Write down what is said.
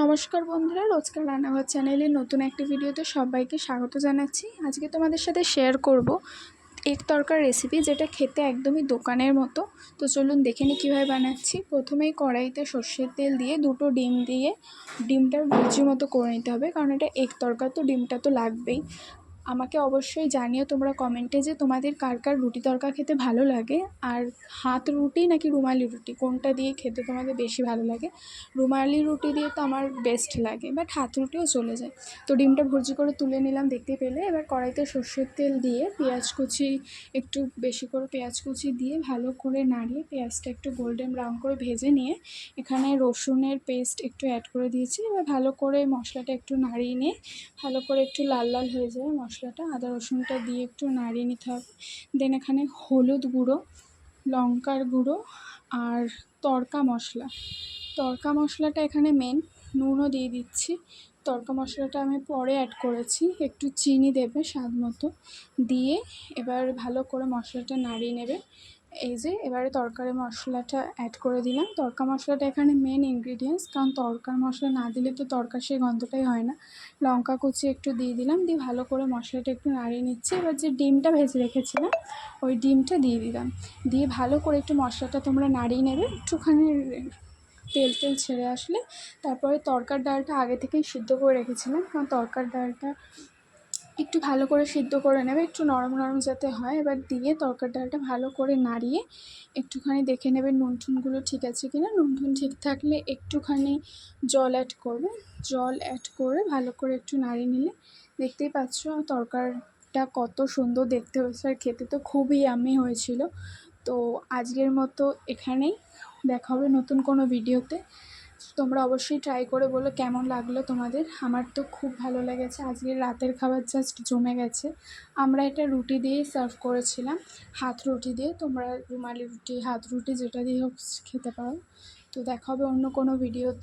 নমস্কার বন্ধুরা, রোজকার রান্নাঘর চ্যানেলে নতুন একটি ভিডিওতে সবাইকে স্বাগত জানাচ্ছি। আজকে তোমাদের সাথে শেয়ার করব এক তরকার রেসিপি যেটা খেতে একদমই দোকানের মতো। তো চলুন দেখে নিই কীভাবে বানাচ্ছি। প্রথমেই কড়াইতে সর্ষের তেল দিয়ে দুটো ডিম দিয়ে ডিমটার ভুজি মতো করে নিতে হবে, কারণ এটা এক তরকার তো ডিমটা তো লাগবেই। আমাকে অবশ্যই জানিও তোমরা কমেন্টে যে তোমাদের কার কার রুটি তরকা খেতে ভালো লাগে। আর হাত রুটি নাকি রুমালি রুটি? কোনটা দিয়ে খেতে তোমাদের বেশি ভালো লাগে? রুমালি রুটি দিয়ে তো আমার বেস্ট লাগে বাট হাত রুটিও চলে যায়। তো ডিমটা ভুর্জি করে তুলে নিলাম দেখতে পেলে। এবার কড়াইতে সর্ষের তেল দিয়ে পেঁয়াজ কুচি, একটু বেশি করে পেঁয়াজ কুচি দিয়ে ভালো করে নাড়িয়ে পেঁয়াজটা একটু গোল্ডেন ব্রাউন করে ভেজে নিয়ে এখানে রসুনের পেস্ট একটু অ্যাড করে দিয়েছি। এবার ভালো করে মশলাটা একটু নাড়িয়ে নিয়ে ভালো করে একটু লাল লাল হয়ে যায় মশলাটা, আদা রসুনটা দিয়ে একটু নাড়িয়ে নিতে হবে। দেন এখানে হলুদ গুঁড়ো, লঙ্কার গুঁড়ো আর তড়কা মশলা। তড়কা মশলাটা এখানে মেন নুনও দিয়ে দিচ্ছি। তড়কা মশলাটা আমি পরে অ্যাড করেছি, একটু চিনি দেবে স্বাদ মতো। দিয়ে এবার ভালো করে মশলাটা নাড়িয়ে নেবে। এই যে, এবারে তরকারি মশলাটা অ্যাড করে দিলাম। তরকা মশলাটা এখানে মেন ইনগ্রিডিয়েন্টস কারণ তরকার মশলা না দিলে তো তরকার সেই গন্ধটাই হয় না। লঙ্কা কুচি একটু দিয়ে দিলাম, দিয়ে ভালো করে মশলাটা একটু নাড়িয়ে নিচ্ছি। এবার যে ডিমটা ভেজে রেখেছিলাম, ওই ডিমটা দিয়ে দিলাম। দিয়ে ভালো করে একটু মশলাটা তোমরা নাড়িয়ে নেবে। একটুখানি তেল তেল ছেড়ে আসলে তারপরে তরকার ডালটা আগে থেকেই সিদ্ধ করে রেখেছিলাম, কারণ তরকার ডালটা একটু ভালো করে সিদ্ধ করে নেবে, একটু নরম নরম যাতে হয়। এবার দিয়ে তরকার ডালটা ভালো করে নাড়িয়ে একটুখানি দেখে নেবে নুন টুনগুলো ঠিক আছে কি না নুন টুন ঠিক থাকলে একটুখানি জল অ্যাড করবে। জল অ্যাড করে ভালো করে একটু নাড়িয়ে নিলে দেখতেই পাচ্ছ তরকারটা কত সুন্দর দেখতে হয়েছে। আর খেতে তো খুবই আমি হয়েছিল। তো আজকের মতো এখানেই দেখা হবে নতুন কোনো ভিডিওতে তোমরা অবশ্যই ট্রাই করে বলো কেমন লাগল তোমাদের। আমার তো খুব ভালো লেগেছে। আজকে রাতের খাবার জাস্ট জমে গেছে। আমরা এটা রুটি দিয়েই সার্ভ করেছিলাম, হাত রুটি দিয়ে। তোমরা রুমালি রুটি, হাত রুটি যেটা দিয়ে হোক খেতে পারো। তো দেখা হবে অন্য কোনো ভিডিওতে